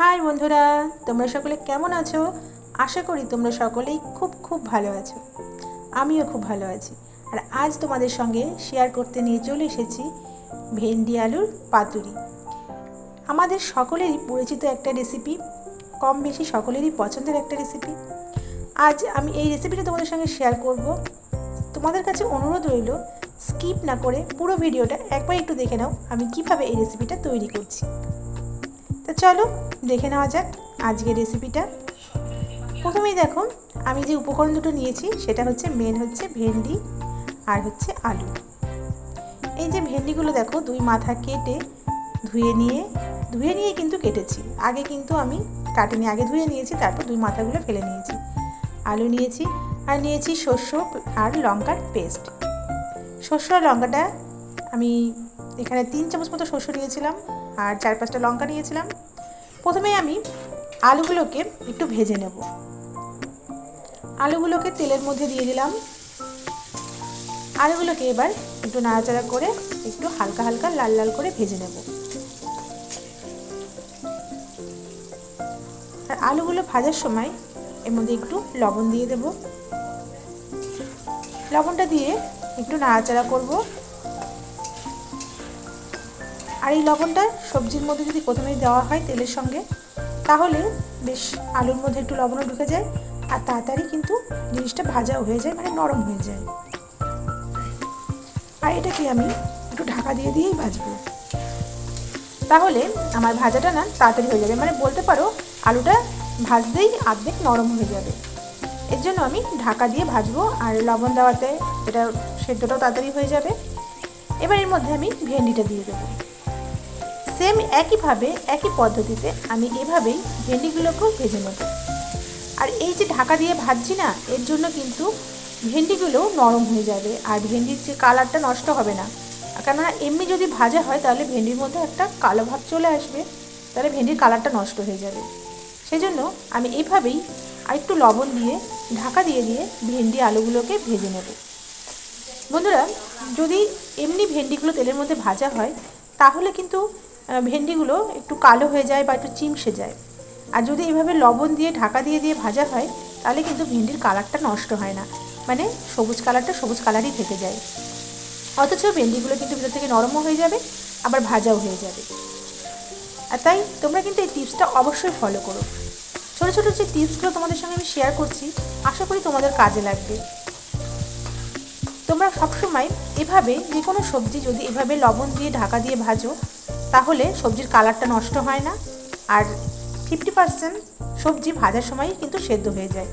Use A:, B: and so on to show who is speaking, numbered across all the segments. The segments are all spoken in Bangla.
A: হাই বন্ধুরা, তোমরা সকলে কেমন আছো? আশা করি তোমরা সকলেই খুব খুব ভালো আছো। আমিও খুব ভালো আছি। আর আজ তোমাদের সঙ্গে শেয়ার করতে নিয়ে চলে এসেছি ভেন্ডি আলুর পাতুরি। আমাদের সকলেরই পরিচিত একটা রেসিপি কম বেশি সকলেরই পছন্দের একটা রেসিপি আজ আমি এই রেসিপিটা তোমাদের সঙ্গে শেয়ার করব। তোমাদের কাছে অনুরোধ রইল স্কিপ না করে পুরো ভিডিওটা একবার একটু দেখে নাও, আমি কীভাবে এই রেসিপিটা তৈরি করছি। চলো, দেখে নেওয়া যাক আজকের রেসিপিটা প্রথমেই দেখো, আমি যে উপকরণ দুটো নিয়েছি, সেটা হচ্ছে মেন হচ্ছে ভেন্ডি আর হচ্ছে আলু। এই যে ভেন্ডিগুলো দেখো, দুই মাথা কেটে ধুয়ে নিয়ে ধুয়ে নিয়ে কিন্তু কেটেছি। আগে কিন্তু আমি কাটিনি, আগে ধুয়ে নিয়েছি, তারপর দুই মাথাগুলো ফেলে নিয়েছি। আলু নিয়েছি, আর নিয়েছি শস্য আর লঙ্কার পেস্ট শস্য আর লঙ্কাটা আমি এখানে তিন চামচ মতো শস্য নিয়েছিলাম, আর চার পাঁচটা লঙ্কা নিয়েছিলাম। প্রথমে আমি আলুগুলোকে একটু ভেজে নেব। আলুগুলোকে তেলের মধ্যে দিয়ে দিলাম। আলুগুলোকে এবার একটু নাড়াচাড়া করে একটু হালকা হালকা লাল লাল করে ভেজে নেব। আর আলুগুলো ভাজার সময় এর মধ্যে একটু লবণ দিয়ে দেব। লবণটা দিয়ে একটু নাড়াচাড়া করব। আর এই লবণটা সবজির মধ্যে যদি প্রথমেই দেওয়া হয় তেলের সঙ্গে, তাহলে বেশ আলুর মধ্যে একটু লবণও ঢুকে যায়, আর তাড়াতাড়ি কিন্তু জিনিসটা ভাজাও হয়ে যায় মানে নরম হয়ে যায়। আর এটাকে আমি একটু ঢাকা দিয়ে দিয়েই ভাজবো। তাহলে আমার ভাজাটা না তাড়াতাড়ি হয়ে যাবে মানে বলতে পারো আলুটা ভাজতেই আর্ধেক নরম হয়ে যাবে। এর জন্য আমি ঢাকা দিয়ে ভাজবো, আর লবণ দেওয়াতে এটা সেদ্ধটাও তাড়াতাড়ি হয়ে যাবে। এবার এর মধ্যে আমি ভেন্ডিটা দিয়ে দেবো। সেম একইভাবে, একই পদ্ধতিতে আমি এভাবেই ভেন্ডিগুলোকেও ভেজে নেব। আর এই যে ঢাকা দিয়ে ভাজছি না, এর জন্য কিন্তু ভেন্ডিগুলোও নরম হয়ে যাবে আর ভেন্ডির যে কালারটা নষ্ট হবে না। কেননা এমনি যদি ভাজা হয়, তাহলে ভেন্ডির মধ্যে একটা কালো ভাব চলে আসবে, তাহলে ভেন্ডির কালারটা নষ্ট হয়ে যাবে। সেই জন্য আমি এইভাবেই আরেকটু লবণ দিয়ে, ঢাকা দিয়ে দিয়ে ভেন্ডি আলুগুলোকে ভেজে নেব। বন্ধুরা, যদি এমনি ভেন্ডিগুলো তেলের মধ্যে ভাজা হয়, তাহলে কিন্তু ভেন্ডিগুলো একটু কালো হয়ে যায় বা একটু চিমসে যায়। আর যদি এইভাবে লবণ দিয়ে, ঢাকা দিয়ে দিয়ে ভাজা হয়, তাহলে কিন্তু ভেন্ডির কালারটা নষ্ট হয় না। মানে সবুজ কালারটা সবুজ কালারই থেকে যায়। অথচ ভেন্ডিগুলো কিন্তু ভিতর থেকে নরমও হয়ে যাবে, আবার ভাজাও হয়ে যাবে। আর তাই তোমরা কিন্তু এই টিপসটা অবশ্যই ফলো করো। ছোটো ছোটো যে টিপসগুলো তোমাদের সঙ্গে আমি শেয়ার করছি, আশা করি তোমাদের কাজে লাগবে। তোমরা সবসময় এভাবে যে কোনো সবজি যদি এভাবে লবণ দিয়ে, ঢাকা দিয়ে ভাজো তাহলে সবজির কালারটা নষ্ট হয় না। আর ফিফটি পার্সেন্ট সবজি ভাজার সময়ই কিন্তু সেদ্ধ হয়ে যায়।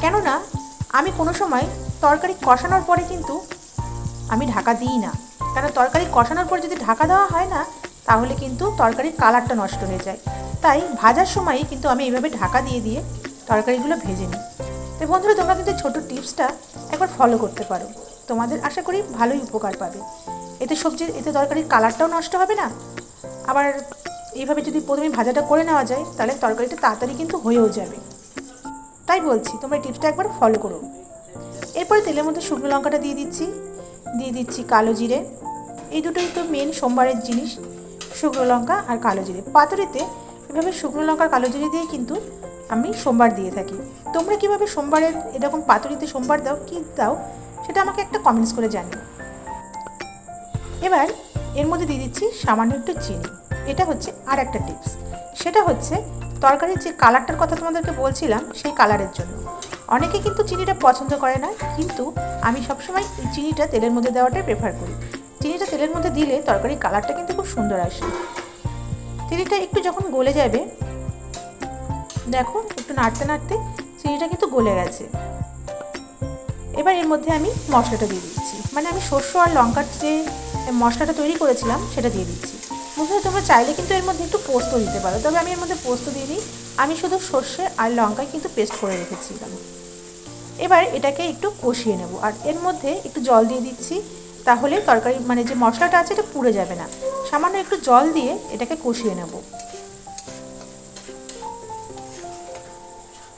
A: কেননা, আমি কোনো সময় তরকারি কষানোর পরে কিন্তু আমি ঢাকা দিই না। কারণ তরকারি কষানোর পরে যদি ঢাকা দেওয়া হয় না, তাহলে কিন্তু তরকারির কালারটা নষ্ট হয়ে যায়। তাই ভাজার সময়ই কিন্তু আমি এইভাবে ঢাকা দিয়ে দিয়ে তরকারিগুলো ভেজে নিই। তো বন্ধুরা, তোমরা কিন্তু ছোটো টিপসটা একবার ফলো করতে পারো। তোমাদের আশা করি ভালোই উপকার পাবে। এতে সবজির, এতে তরকারির কালারটাও নষ্ট হবে না? আবার এইভাবে যদি প্রথমে ভাজাটা করে নেওয়া যায়, তাহলে তরকারিটা তাড়াতাড়ি কিন্তু হয়েও যাবে। তাই বলছি, তোমরা টিপসটা একবার ফলো করো। এরপরে তেলের মধ্যে শুকনো লঙ্কাটা দিয়ে দিচ্ছি। দিয়ে দিচ্ছি কালো জিরে। এই দুটোই তো মেন সোমবারের জিনিস, শুকনো লঙ্কা আর কালো জিরে। পাতুরিতে এভাবে শুকনো লঙ্কার কালো জিরে দিয়ে কিন্তু আমি সোমবার দিয়ে থাকি। তোমরা কীভাবে সোমবারের, এরকম পাতুরিতে সোমবার দাও, কী দাও সেটা আমাকে একটা কমেন্টস করে জানিও। এবার এর মধ্যে দিয়ে দিচ্ছি সামান্য একটু চিনি। এটা হচ্ছে আর একটা টিপস সেটা হচ্ছে তরকারির যে কালারটার কথা তোমাদেরকে বলছিলাম, সেই কালারের জন্য। অনেকে কিন্তু চিনিটা পছন্দ করে না, কিন্তু আমি সবসময় এই চিনিটা তেলের মধ্যে দেওয়াটাই প্রেফার করি। চিনিটা তেলের মধ্যে দিলে তরকারির কালারটা কিন্তু খুব সুন্দর আসে। চিনিটা একটু যখন গলে যাবে, দেখো একটু নাড়তে নাড়তে চিনিটা কিন্তু গলে গেছে। এবার এর মধ্যে আমি মশলাটা দিয়ে দিচ্ছি। মানে আমি শস্য আর লঙ্কার যে মশলাটা তৈরি করেছিলাম, সেটা দিয়ে দিচ্ছি। বুঝলে, তোমরা চাইলে কিন্তু এর মধ্যে একটু পোস্ত দিতে পারো। তবে আমি এর মধ্যে পোস্ত দিয়ে দিই। আমি শুধু সর্ষে আর লঙ্কায় কিন্তু পেস্ট করে রেখেছিলাম। এবার এটাকে একটু কষিয়ে নেব। আর এর মধ্যে একটু জল দিয়ে দিচ্ছি। তাহলে তরকারি মানে যে মশলাটা আছে, এটা পুড়ে যাবে না। সামান্য একটু জল দিয়ে এটাকে কষিয়ে নেব।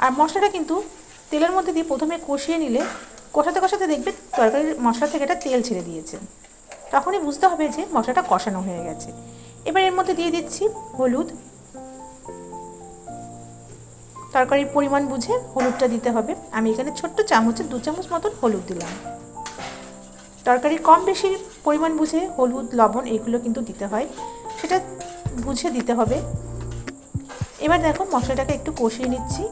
A: আর মশলাটা কিন্তু তেলের মধ্যে দিয়ে প্রথমে কষিয়ে নিলে কষাতে কষাতে দেখবে তরকারির মশলা থেকে এটা তেল ছেড়ে দিয়েছে। তখনই বুঝতে হবে যে মশলাটা কষানো হয়ে গেছে। এবার এর মধ্যে দিয়ে দিচ্ছি হলুদ। তরকারির পরিমাণ বুঝে হলুদটা দিতে হবে। আমি এখানে ছোট্ট চামচে দু চামচ মতন হলুদ দিলাম। তরকারি কম বেশি পরিমাণ বুঝে হলুদ, লবণ এগুলো কিন্তু দিতে হয়। সেটা বুঝে দিতে হবে। এবার দেখো মশলাটাকে একটু কষিয়ে নিচ্ছি।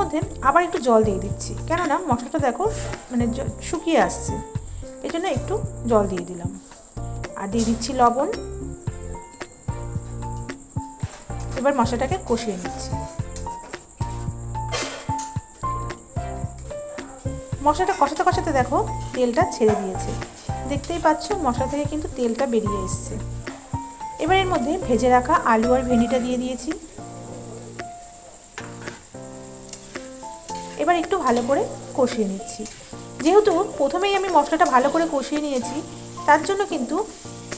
A: মধ্যে আবার একটু জল দিয়ে দিচ্ছি। কেননা মশলাটা দেখো মানে শুকিয়ে আসছে। এই জন্য একটু জল দিয়ে দিলাম। আর দিয়ে দিচ্ছি লবণ। এবার মশলাটাকে কষিয়ে নিচ্ছি। মশলাটা কষাতে কষাতে দেখো তেলটা ছেড়ে দিয়েছে। দেখতেই পাচ্ছ মশলা থেকে কিন্তু তেলটা বেরিয়ে এসছে। এবার এর মধ্যে ভেজে রাখা আলু আর ভেন্ডিটা দিয়ে দিয়েছি। এবার একটু ভালো করে কষিয়ে নিচ্ছি। যেহেতু প্রথমেই আমি মশলাটা ভালো করে কষিয়ে নিয়েছি, তার জন্য কিন্তু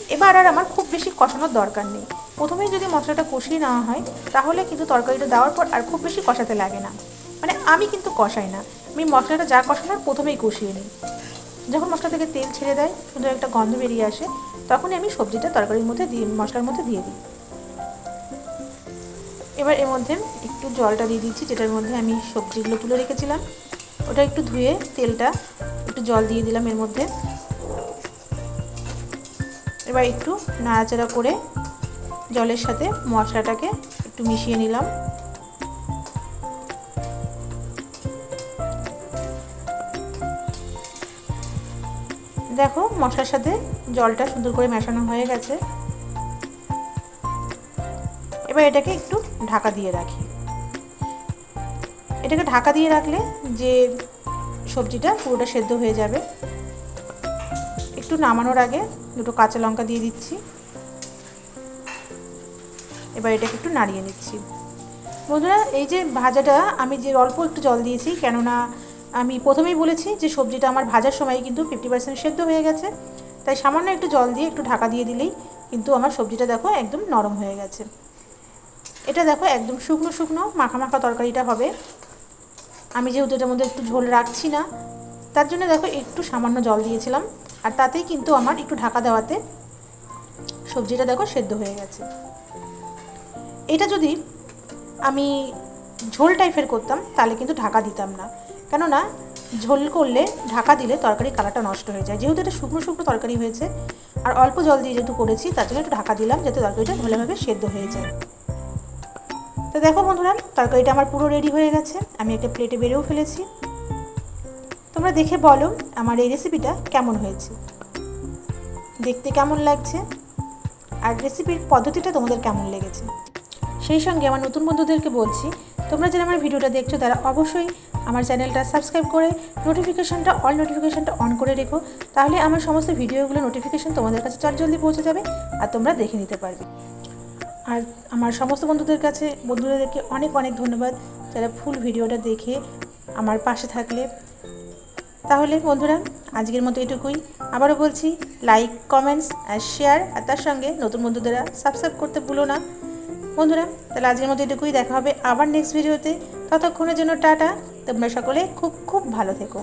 A: এবার আর আমার খুব বেশি কষানোর দরকার নেই। প্রথমেই যদি মশলাটা কষিয়ে নেওয়া হয়, তাহলে কিন্তু তরকারিটা দেওয়ার পর আর খুব বেশি কষাতে লাগে না। মানে আমি কিন্তু কষাই না। আমি মশলাটা যা কষানো কষানোর প্রথমেই কষিয়ে নিই। যখন মশলা থেকে তেল ছেড়ে দেয়, সুন্দর একটা গন্ধ বেরিয়ে আসে, তখনই আমি সবজিটা তরকারির মধ্যে দিয়ে, মশলার মধ্যে দিয়ে দিই। এবার এর মধ্যে একটু জলটা দিয়ে দিচ্ছি, যেটার মধ্যে আমি সবজিগুলো তুলে রেখেছিলাম। ওটা একটু ধুয়ে তেলটা একটু জল দিয়ে দিলাম এর মধ্যে। এবার একটু নাড়াচাড়া করে জলের সাথে মশলাটাকে একটু মিশিয়ে নিলাম। দেখো, মশলার সাথে জলটা সুন্দর করে মেশানো হয়ে গেছে। এবার এটাকে একটু ঢাকা দিয়ে রাখি। এটাকে ঢাকা দিয়ে রাখলে যে সবজিটা পুরোটা সেদ্ধ হয়ে যাবে। একটু নামানোর আগে দুটো কাঁচা লঙ্কা দিয়ে দিচ্ছি। এবার এটাকে একটু নাড়িয়ে নিচ্ছি। বন্ধুরা, এই যে ভাজাটা আমি যে অল্প একটু জল দিয়েছি, কেননা আমি প্রথমেই বলেছি যে সবজিটা আমার ভাজার সময় কিন্তু ফিফটি পার্সেন্ট সেদ্ধ হয়ে গেছে। তাই সামান্য একটু জল দিয়ে একটু ঢাকা দিয়ে দিলেই কিন্তু আমার সবজিটা দেখো একদম নরম হয়ে গেছে। এটা দেখো একদম শুকনো শুকনো মাখা মাখা তরকারিটা হবে। আমি যেহেতু এটার মধ্যে একটু ঝোল রাখছি না, তার জন্য দেখো একটু সামান্য জল দিয়েছিলাম। আর তাতেই কিন্তু আমার একটু ঢাকা দেওয়াতে সবজিটা দেখো সেদ্ধ হয়ে গেছে। এটা যদি আমি ঝোল টাইপের করতাম, তাহলে কিন্তু ঢাকা দিতাম না। কেননা ঝোল করলে ঢাকা দিলে তরকারি কালারটা নষ্ট হয়ে যায়। যেহেতু এটা শুকনো শুকনো তরকারি হয়েছে, আর অল্প জল দিয়ে যেহেতু করেছি, তার জন্য একটু ঢাকা দিলাম যাতে তরকারিটা ভালোভাবে সেদ্ধ হয়ে যায়। তো দেখো বন্ধুরা, তরকারিটা আমার পুরো রেডি হয়ে গেছে। আমি একটা প্লেটে বেড়েও ফেলেছি। তোমরা দেখে বলো আমার এই রেসিপিটা কেমন হয়েছে। দেখতে কেমন লাগছে? আর রেসিপির পদ্ধতিটা তোমাদের কেমন লেগেছে? সেই সঙ্গে আমার নতুন বন্ধুদেরকে বলছি, তোমরা যারা আমার ভিডিওটা দেখছ, তারা অবশ্যই আমার চ্যানেলটা সাবস্ক্রাইব করে নোটিফিকেশানটা অল নোটিফিকেশানটা অন করে রেখো। তাহলে আমার সমস্ত ভিডিওগুলো নোটিফিকেশান তোমাদের কাছে চট জলদি পৌঁছে যাবে আর তোমরা দেখে নিতে পারবে। আর আমার সমস্ত বন্ধুদের কাছে, বন্ধুদেরকে অনেক অনেক ধন্যবাদ যারা ফুল ভিডিওটা দেখে আমার পাশে থাকলে। তাহলে বন্ধুরা, আজকের মতো এটুকুই। আবারও বলছি লাইক কমেন্টস আর শেয়ার আর তার সঙ্গে নতুন বন্ধুদেরা সাবস্ক্রাইব করতে ভুলো না। বন্ধুরা, তাহলে আজকের মতো এটুকুই। দেখা হবে আবার নেক্সট ভিডিওতে ততক্ষণের জন্য টাটা। তোমরা সকলে খুব খুব ভালো থেকো।